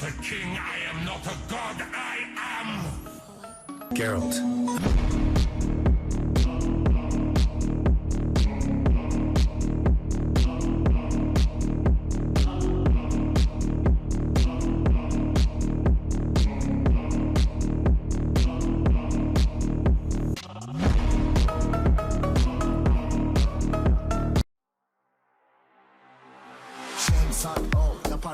not a king, I am not a god, I am. Geralt.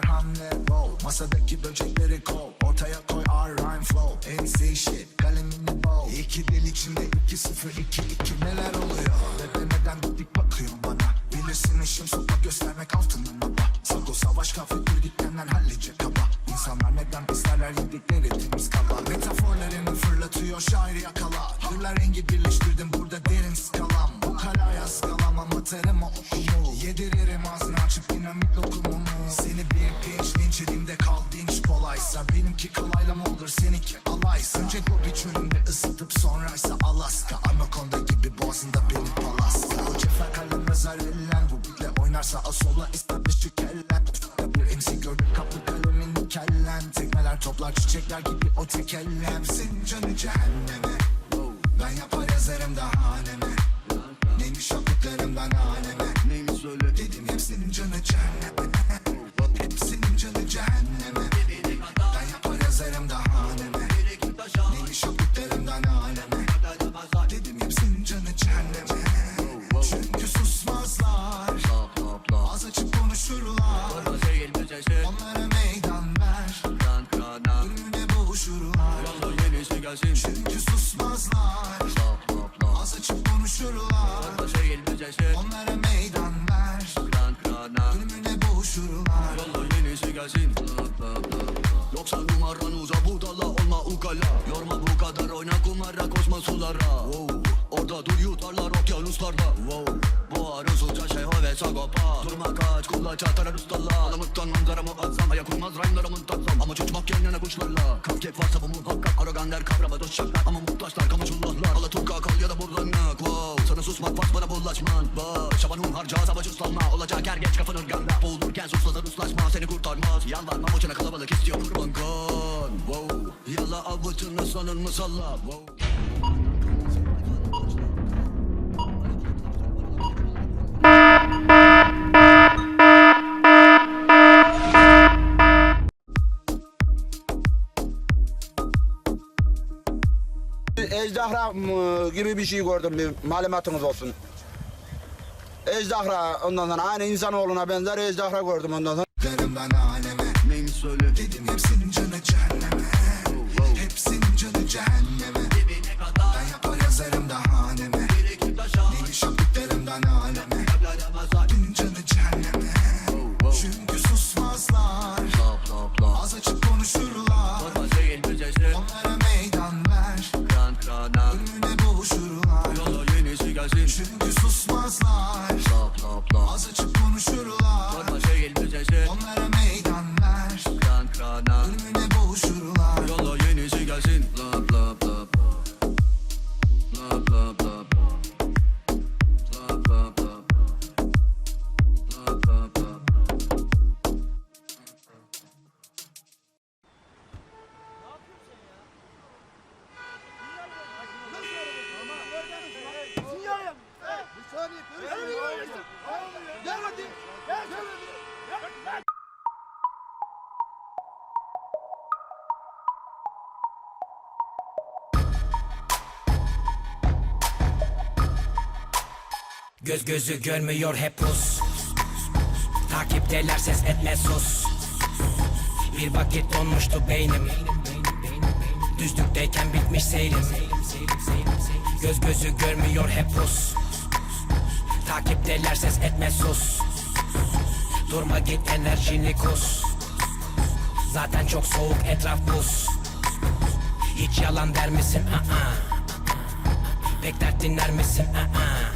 Hamle. Roll Masadaki böcekleri kov. Ortaya koy our rhyme flow. NC shit kalemini bol İki dil içinde iki sıfır iki iki neler oluyor? Bebe neden dik bakıyorsun bana. Bilirsin işim sopa göstermek altının baba. Sako savaş kafettir gitmenden halledecek kaba. İnsanlar neden isterler yedikleri temiz kaba? Metaforlarını fırlatıyor şairi yakala. Hırla rengi birleştirdim burada derin skalam. Bu kalaya skalam amatörüm o okumu Yediririm ağzını açıp dinamit lokumu Seni bir pinç linç edimde kal dinç. Kolaysa Benimki kalayla mı olur seninki alaysa. Önce Gobi çölünde ısıtıp sonraysa Alaska. Anakonda gibi boğazında benim palaska. O cefer kalem yazar ellen Bu bitle oynarsa asola establish kellen Bir MC gördüm kaplı kalemin kellen. Tekmeler toplar çiçekler gibi o tek ellem Senin canı cehenneme. Ben yapar yazarım daha haneme. Neymiş yaptıklarımdan aleme. Neymiş söyle Dedim hepsinin canı cehenneme kulaç atar ustalar Alamıktan manzara muazzam Ayak uymaz rhyme'lara muntazam Ama uçmak yerine kuşlarla. Cupcake varsa bu muhakkak. Arogan der kavrama dost şaklar Ama muhtaçlar kamucullahlar Alaturka kal ya da buradanlık wow. Sana susmak var bana bulaşman. Bak şaban hun harca savaş uslanma Olacak er geç kafanın ganda Boğulurken susladan uslaşma. Seni kurtarmaz. Yalvarma boşuna kalabalık istiyor kurban kan. Wow. Yalla avucunu sanın mı salla? Wow. Ejderha mı gibi bir şey gördüm bir malumatınız olsun. Ejderha ondan sonra aynı insanoğluna benzer ejderha gördüm ondan sonra. Derimden aleme Neymiş söyle Dedim hepsinin canı cehenneme Hepsinin canı cehenneme Göz gözü görmüyor hep pus Takipteler ses etme sus Bir vakit donmuştu beynim Düzlükteyken bitmiş seyrim Göz gözü görmüyor hep pus Takipteler ses etme sus Durma git enerjini kus Zaten çok soğuk etraf buz Hiç yalan der misin? Aa. Pek dert dinler misin? Aa.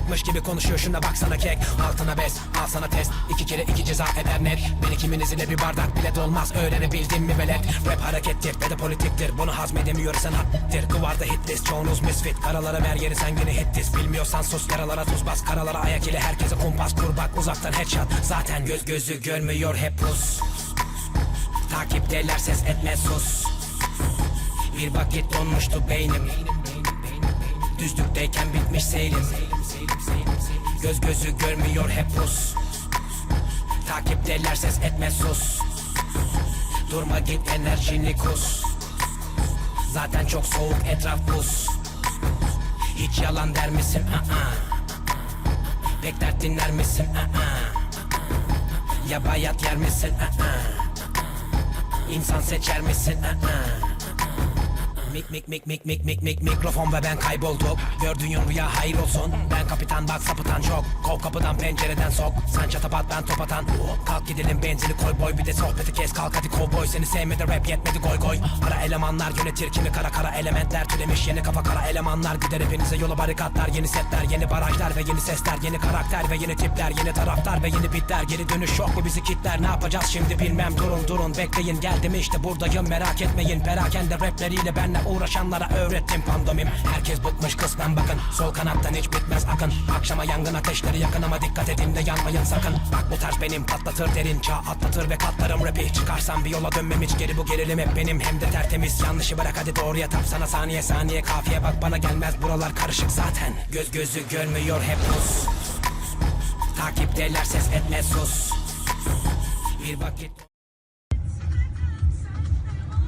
anlayacakmış gibi konuşuyor. Şuna baksana kek Altına bez. Al sana test. İki kere iki ceza eder net. Beni kiminiz ile bir bardak bile dolmaz. Öğrenebildin mi velet? Rap harekettir ve de politiktir. Bunu hazmedemiyorsan hattir Kıvarda hitlist çoğunuz misfit. Karalara ver yeri sen yine hittis Bilmiyorsan sus. Yaralara tuz bas. Karalara ayak ile herkese kumpas kur bak uzaktan headshot. Zaten göz gözü görmüyor. Hep pus. Takipteler ses etme sus. Bir vakit donmuştu beynim. Düzlükteyken bitmiş seyrim Göz gözü görmüyor hep pus Takipteler ses etme sus Durma git enerjini kus Zaten çok soğuk etraf buz Hiç yalan der misin? Aa. Pek dert dinler misin? Aa. Ya bayat yer misin? Aa. İnsan seçer misin? Aa. Mik mik mik mik mik mik mik mikrofon ve ben kaybolduk Gördüğün rüya hayır olsun. Ben kapitan bak sapıtan çok Kov kapıdan pencereden sok. Sen çatapat ben top atan. Kalk gidelim benzini koy boy. Bir de sohbeti kes kalk hadi kovboy. Seni sevmedi rap yetmedi goy goy. Ara elemanlar yönetir kimi kara kara. Elementler Türemiş yeni kafa kara elemanlar. Gider hepinize yola barikatlar Yeni setler yeni barajlar ve yeni sesler. Yeni karakter ve yeni tipler Yeni taraftar ve yeni bitler. Geri dönüş yok mu bizi kitler? Ne yapacağız şimdi bilmem. Durun durun Bekleyin. Geldim işte buradayım. Merak etmeyin. Perakende rapleriyle benle uğraşanlara öğrettim pandomim. Herkes bıkmış kısmen bakın. Sol kanattan hiç bitmez akın. Akşama yangın ateşleri yakın ama dikkat edin de yanmayın sakın Bak bu tarz benim patlatır derin çağ atlatır ve katlarım rapi Çıkarsam bir yola dönmem hiç geri bu gerilim hep benim Hem de tertemiz yanlışı bırak hadi doğruya tap sana saniye saniye kafiye bak bana gelmez buralar karışık zaten Göz gözü görmüyor hep pus Takipteler ses etme sus Bir vakit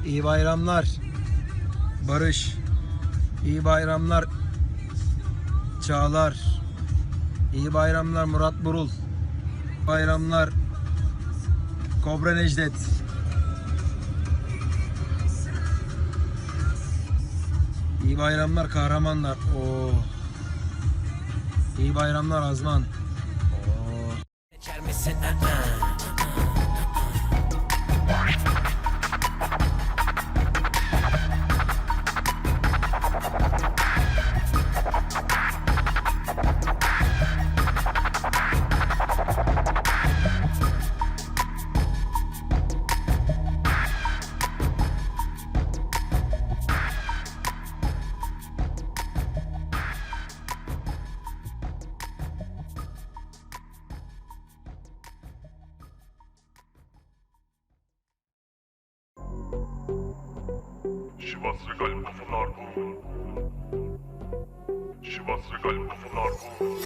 İyi bayramlar. Barış. İyi bayramlar. Çağlar. İyi bayramlar Murat Burul. Bayramlar. Kobra Necdet. İyi bayramlar kahramanlar. Oo. İyi bayramlar Azman. Oo. شباص قلبه في النار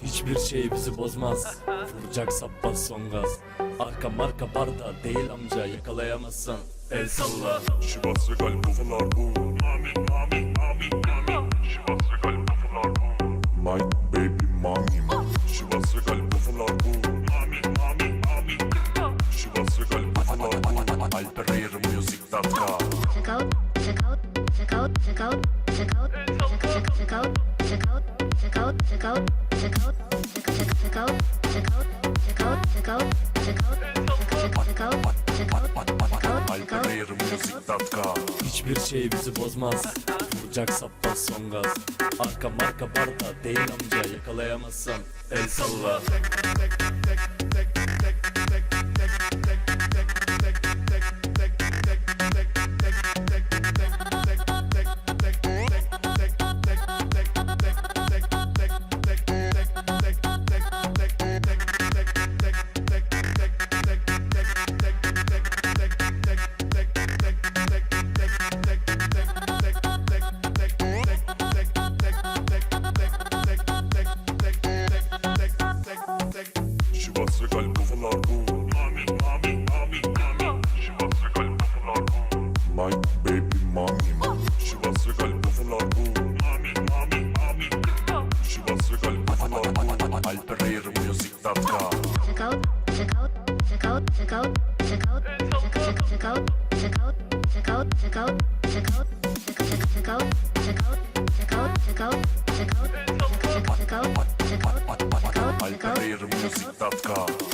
Hiçbir şey bizi bozmaz. Vuracaksa bas son gaz. Arka marka barda değil amca yakalayamazsan. El salla. Şibası kalbi fınar bu Hiçbir şey bizi bozmaz Vuracaksa bas son gaz Arka marka barda değil amca yakalayamazsan El salla Şivas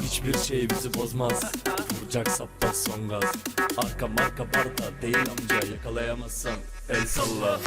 Hiçbir şey bizi bozmaz Vuracak sapta son gaz Arka marka barda değil amca Yakalayamazsan el salla